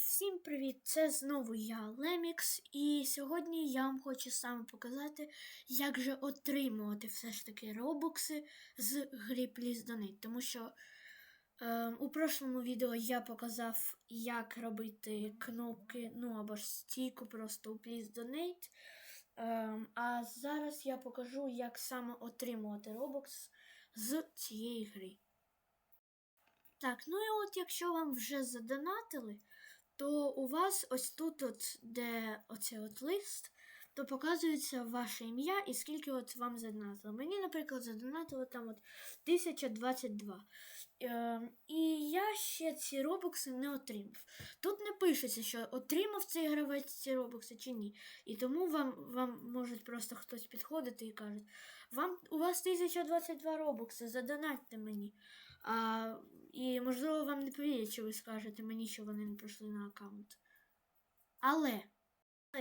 всім привіт! Це знову я, Лемікс, і сьогодні я вам хочу саме показати, як же отримувати все ж таки робокси з гри Please Donate. Тому що е, у прошлому відео я показав, як робити кнопки, ну або ж стійку просто у Please Donate. Е, а зараз я покажу, як саме отримувати робокс з цієї гри. Так, ну і от якщо вам вже задонатили, то у вас ось тут, от, де оцей от лист, то показується ваше ім'я і скільки от вам задонатило. Мені, наприклад, задонатило там от 1022. Е, і я ще ці робокси не отримав. Тут не пишеться, що отримав цей гравець ці робокси чи ні. І тому вам, вам можуть просто хтось підходити і кажуть, вам, у вас 1022 робокси, задонатьте мені. А, не повірять, що ви скажете мені, що вони не прийшли на аккаунт. Але,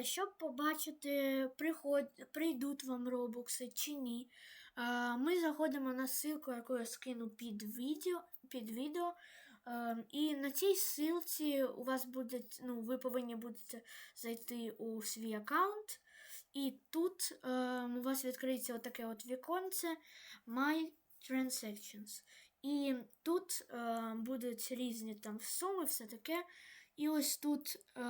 щоб побачити, приход, прийдуть вам робокси чи ні, ми заходимо на ссылку, яку я скину під відео. Під відео і на цій ссылці у вас буде, ну, ви повинні будете зайти у свій аккаунт. І тут е, у вас відкриється отаке от віконце My Transactions. І тут е, будуть різні там суми, все таке. І ось тут е,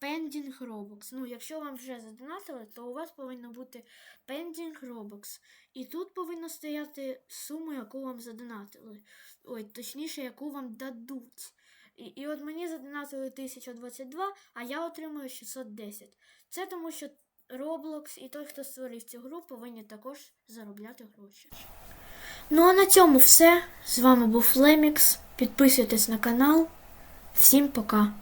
Pending Robux. Ну, якщо вам вже задонатили, то у вас повинно бути Pending Robux. І тут повинно стояти сума, яку вам задонатили. Ой, точніше, яку вам дадуть. І, і от мені задонатили 1022, а я отримую 610. Це тому, що Roblox і той, хто створив цю гру, повинні також заробляти гроші. Ну а на цьому все. З вами був Флемікс. Підписуйтесь на канал. Всім пока!